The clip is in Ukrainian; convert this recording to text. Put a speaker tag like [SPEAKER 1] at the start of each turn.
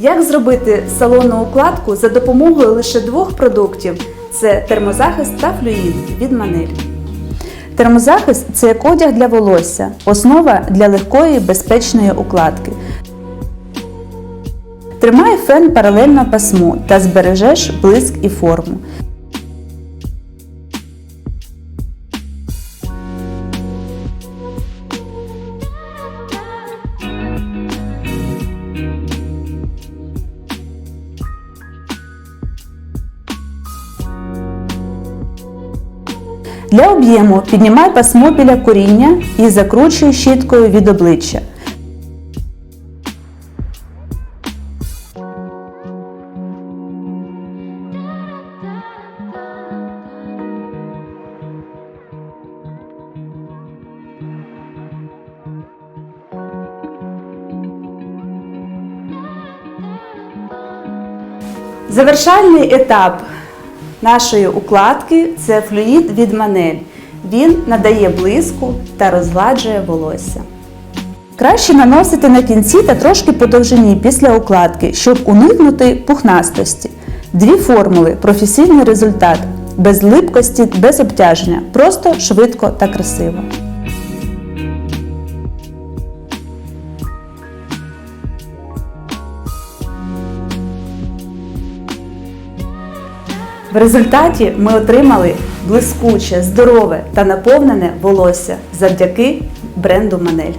[SPEAKER 1] Як зробити салонну укладку за допомогою лише двох продуктів це термозахист та флюїд від Манель. Термозахист це як одяг для волосся, основа для легкої безпечної укладки. Тримай фен паралельно пасму та збережеш блиск і форму. Для об'єму піднімай пасмо біля коріння і закручуй щіткою від обличчя. Завершальний етап нашої укладки це флюїд від Манель. Він надає блиску та розгладжує волосся. Краще наносити на кінці та трошки по довжині після укладки, щоб уникнути пухнастості. Дві формули професійний результат. Без липкості, без обтяження. Просто швидко та красиво. В результаті ми отримали блискуче, здорове та наповнене волосся завдяки бренду Манель.